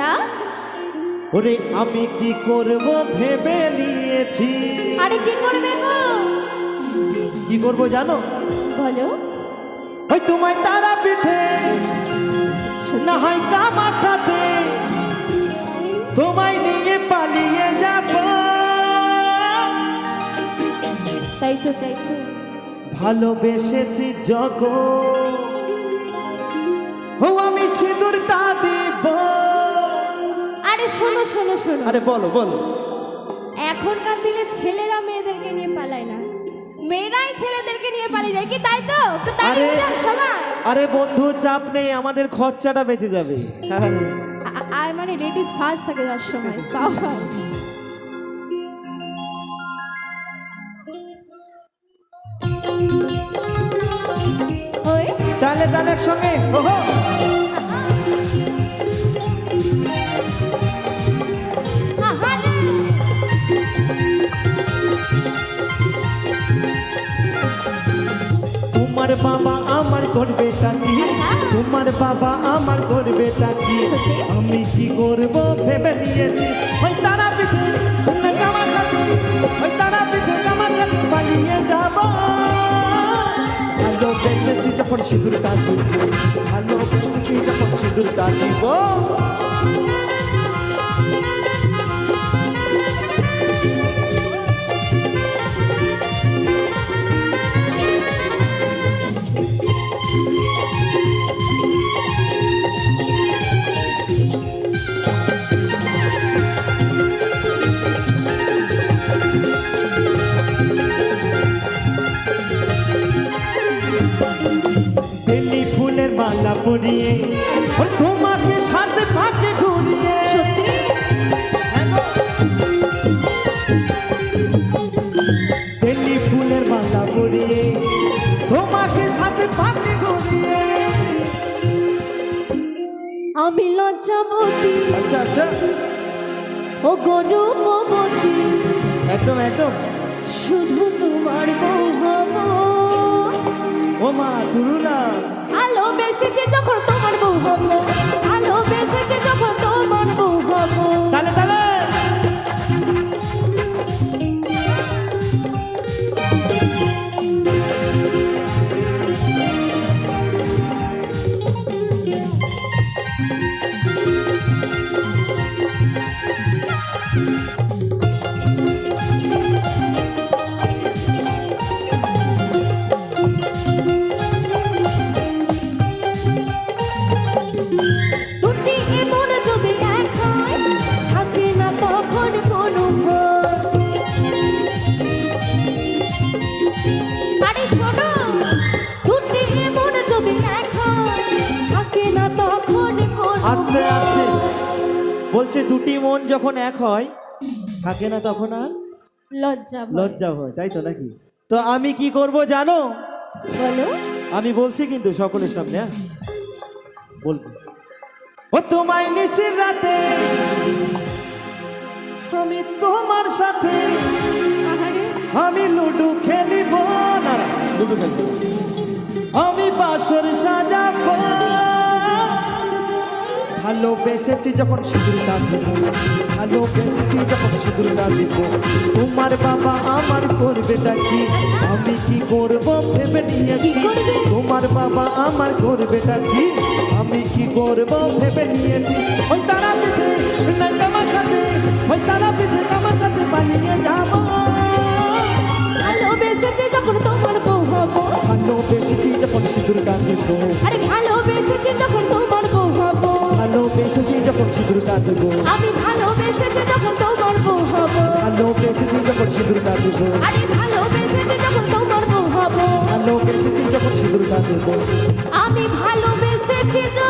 আচ্ছা। ওরে আমি কি করব ভেবে নিয়েছি? আরে কি করবে গো? কি করব জানো? বলো। ওই তোমায় তারা পিঠে না হয় কামা খাতে তোমায় নিয়ে পালিয়ে যাব। তাই তো তাই তো। ভালোবেসেছি যখন শোনো শোনো। আরে বলো বলো। এখনকার দিনে ছেলেরা মেয়েদেরকে নিয়ে পালায় না। মেয়েরাই ছেলেদেরকে নিয়ে পালিয়ে যায়। কি তাই তো? তো তাই আরে- বোঝার সময় আরে বন্ধু চাপ নেই আমাদের খরচাটা বেঁচে যাবে। আ- আর মানে লেডিস ফার্স্ট থাকে যার সময়। বাবা ওই। তাহলে তাহলে একসঙ্গে ওহো। তোমার বাবা আমার করবে টাকি আচ্ছা। তোমার বাবা আমার করবে টাকি? আমি কি করব ভেবে নিয়েছি। ওই তারা পিঠে শুনে কামার কাটি ওই তারা পিঠে কামার কাটি পালিয়ে যাব। ভালোবেসেছি যখন সিঁদুর কাটিব ভালোবেসেছি যখন সিঁদুর কাটিব বেলি ফুলের মালা পরিয়ে ওই তোমাকে সাথে ফাঁকে ঘুরিয়ে। সত্যি? বেলি ফুলের মালা পরিয়ে তোমাকে সাথে ফাঁকে ঘুরিয়ে। আমি লজ্জাবতী। আচ্ছা আচ্ছা। ও গরূপবতী একদম একদম। শুধু তোমার বউ হব দুরুলা। আলো বেশি যে যখন বলছে দুটি মন যখন এক হয় থাকে না তখন আর? লজ্জা লজ্জা হয় তাই তো নাকি? তো আমি কি করব জানো? বলো। আমি বলছি কিন্তু সকলের সামনে হ্যাঁ? বলব। ও তোমায় নিশির রাতে আমি তোমার সাথে আমি লুডু খেলিব না লুডু খেলব আমি বাসর সাজাবো ভালোবেসেছি যখন সিঁদুরটা দিব ভালোবেসেছি যখন সিঁদুরটা দিব তোমার বাবা আমার করবেটা কি? আমি কি করব ভেবে নিয়েছি? করবে? তোমার বাবা আমার করবেটা কি? আমি কি করব ভেবে নিয়েছি? ওই তারা পিঠে না কামা খাতে ওই তারা পিঠে কামা খাতে পালিয়ে যাব। ভালোবেসেছে যখন তোমার বউ হব। ভালোবেসেছি যখন সিঁদুরটা দিব আরে ভালোবেসেছে যখন কাঁদবো। আমি ভালোবেসে যে যখন তোমার বউ হব। ভালোবেসে যে যখন সিঁদুর কাঁদবো। আমি ভালোবেসে যে যখন তোমার বউ হব। ভালোবেসে যে যখন সিঁদুর কাঁদবো। আমি ভালোবেসেছি যখন